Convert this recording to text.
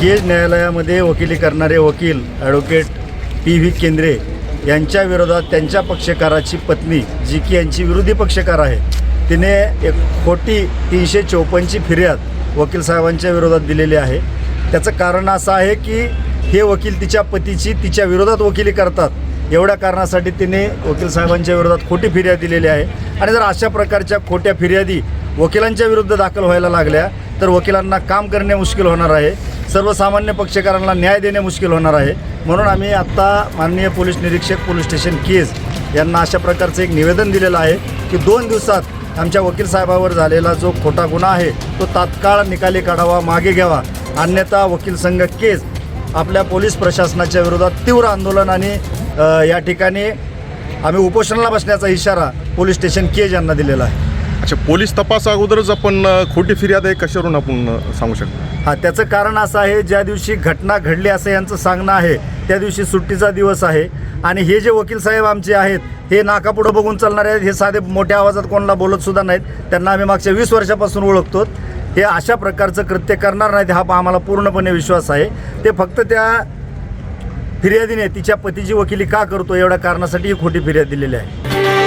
केज न्यायालयामध्ये वकिली करणारे वकील ॲडव्होकेट पी व्ही केंद्रे यांच्या विरोधात त्यांच्या पक्षकाराची पत्नी जी की यांची विरोधी पक्षकार आहे तिने एक खोटी तीनशे चौपन्नची फिर्याद वकील साहेबांच्या विरोधात दिलेली आहे. त्याचं कारण असं आहे की हे वकील तिच्या पतीची तिच्या विरोधात वकिली करतात. एवढ्या कारणासाठी तिने वकील साहेबांच्या विरोधात खोटी फिर्याद दिलेली आहे. आणि जर अशा प्रकारच्या खोट्या फिर्यादी वकिलांच्या विरुद्ध दाखल व्हायला लागल्या तर वकिलांना काम करणे मुश्किल होणार आहे. सर्वसामान्य पक्षकारांना न्याय देणे मुश्किल होणार आहे. म्हणून आम्ही आत्ता माननीय पोलीस निरीक्षक पोलीस स्टेशन केज यांना अशा प्रकारचं एक निवेदन दिलेलं आहे की दोन दिवसात आमच्या वकील साहेबावर झालेला जो खोटा गुन्हा आहे तो तात्काळ निकाली काढावा मागे घ्यावा. अन्यथा वकील संघ केज आपल्या पोलीस प्रशासनाच्या विरोधात तीव्र आंदोलन आणि या ठिकाणी आम्ही उपोषणाला बसण्याचा इशारा पोलीस स्टेशन केज यांना दिलेला आहे. अच्छा पोलीस तपास अगोदरच आपण खोटी फिर्याद आहे कशावरून आपण सांगू शकतो? हा त्याचं कारण असं आहे ज्या दिवशी घटना घडली असं यांचं सांगणं आहे त्या दिवशी सुट्टीचा दिवस आहे. आणि हे जे वकील साहेब आमचे आहेत हे नाकापुढं बघून चालणारे आहेत हे साधे मोठ्या आवाजात कोणाला बोलत सुद्धा नाहीत. त्यांना आम्ही मागच्या वीस वर्षापासून ओळखतो. हे अशा प्रकारचं कृत्य करणार नाहीत हा आम्हाला पूर्णपणे विश्वास आहे. ते फक्त त्या फिर्यादीने तिच्या पतीची वकिली का करतो एवढ्या कारणासाठी ही खोटी फिर्याद दिलेली आहे.